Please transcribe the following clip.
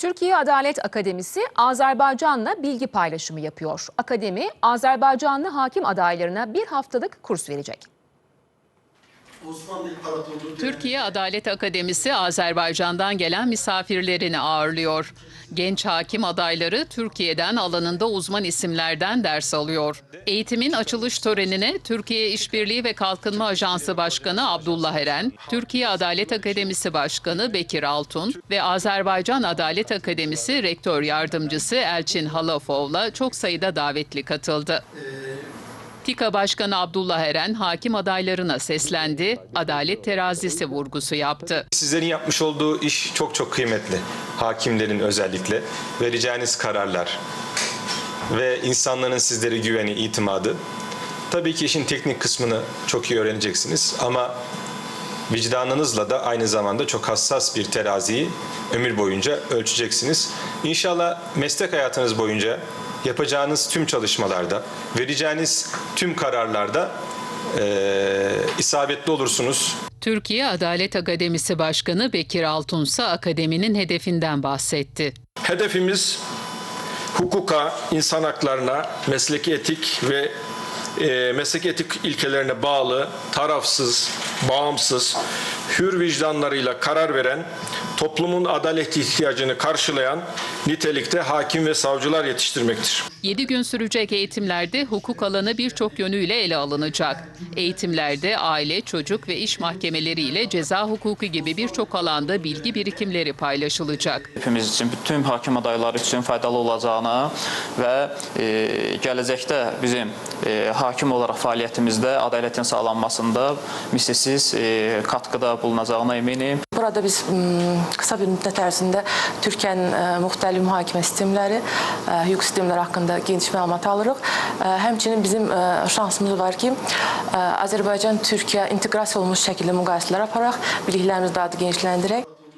Türkiye Adalet Akademisi Azerbaycan'la bilgi paylaşımı yapıyor. Akademi, Azerbaycanlı hakim adaylarına bir haftalık kurs verecek. Türkiye Adalet Akademisi Azerbaycan'dan gelen misafirlerini ağırlıyor. Genç hakim adayları Türkiye'den alanında uzman isimlerden ders alıyor. Eğitimin açılış törenine Türkiye İşbirliği ve Kalkınma Ajansı Başkanı Abdullah Eren, Türkiye Adalet Akademisi Başkanı Bekir Altun ve Azerbaycan Adalet Akademisi Rektör Yardımcısı Elçin Halafov'la çok sayıda davetli katıldı. TİKA Başkanı Abdullah Eren hakim adaylarına seslendi, adalet terazisi vurgusu yaptı. Sizlerin yapmış olduğu iş çok çok kıymetli. Hakimlerin özellikle vereceğiniz kararlar ve insanların sizlere güveni, itimadı. Tabii ki işin teknik kısmını çok iyi öğreneceksiniz ama vicdanınızla da aynı zamanda çok hassas bir teraziyi ömür boyunca ölçeceksiniz. İnşallah meslek hayatınız boyunca yapacağınız tüm çalışmalarda, vereceğiniz tüm kararlarda eee, isabetli olursunuz. Türkiye Adalet Akademisi Başkanı Bekir Altun ise akademinin hedefinden bahsetti. Hedefimiz hukuka, insan haklarına, mesleki etik ve e, meslek etik ilkelerine bağlı, tarafsız, bağımsız, hür vicdanlarıyla karar veren, toplumun adalet ihtiyacını karşılayan nitelikte hakim ve savcılar yetiştirmektir. 7 gün sürecek eğitimlerde hukuk alanı birçok yönüyle ele alınacak. Eğitimlerde aile, çocuk ve iş mahkemeleri ile ceza hukuku gibi birçok alanda bilgi birikimleri paylaşılacak. hepimiz için, bütün hakim adayları üçün faydalı olacağına və e, gələcəkdə bizim e, hakim olaraq fəaliyyətimizdə ədalətin sağlanmasında misilsiz e, katkıda bulunacağına eminim. Burada biz m, kısa bir müddət ərzində Türkiyənin müxtəlif mühakimə sistemləri, hüquq sistemləri haqqında geniş məlumat alırıq. Həmçinin bizim şansımız var ki, ə, Azərbaycan Türkiyə inteqrasiya olmuş şəkildə müqayisələr aparaq, biliklərimizi daha da genişləndirək.